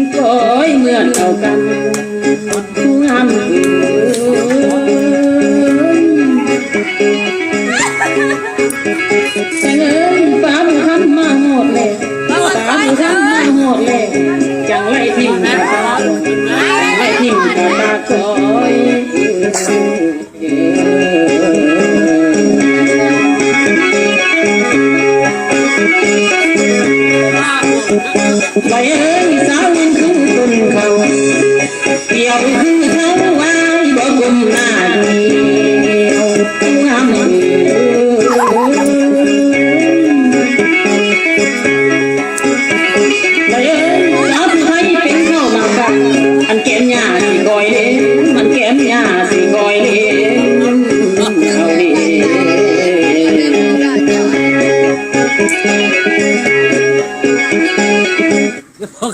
กินก้อยเมื่อเข้ากันผู้งามเอ้ยแม่เอ้ยฟ้าบุคำมาหมดเลยฟ้าบุคำมาหมดเลยจังไรทิมนะไม่ทิมกะตาคอยไปเอ้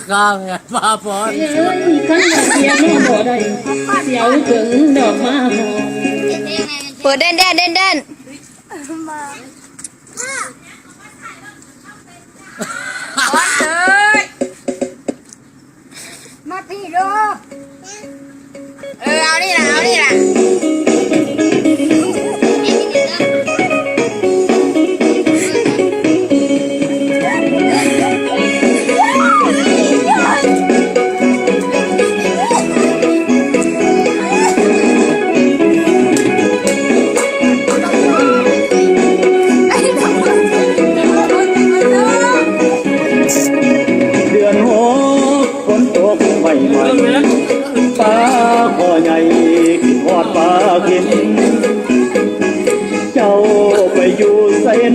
ข้ามไงป้าพรเอ้ยขันดอกเสียแม่บ่ได้เสียวถึงดอกมาหอมเปิดเด่นเด่นเด่นเด่นมาพี่ดูเออเอานี่ละเอานี่ละ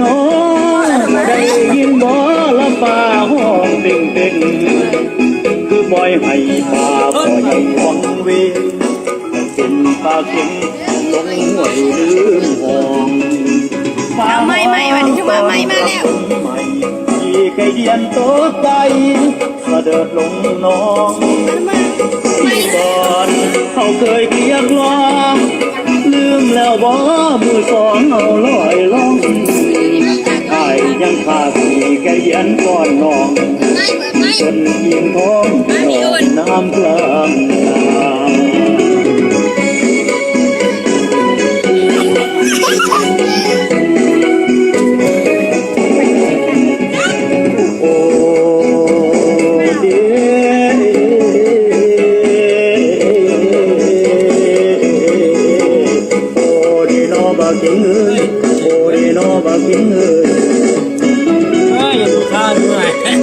น้อได้ยินบ่ละป่าห้องเต็งเต็งคือปล่อยให้ป่าปล่อยให้วังเวเป็นปลาเข็งลงห่วยลืมห้องเอาไม่ไม่วันนี้มาไม่มาแล้วใหม่ที่ไก่เดียนโตใจเด็จลงน้องที่ก่อนเขาเคยเกียกลองลืมแล้วบ่มือสองเอาล อนก่อนนองจนเพียงท้องน้ำกลางนาโอเรโนบากิงเอโอเรโนบากิงเอ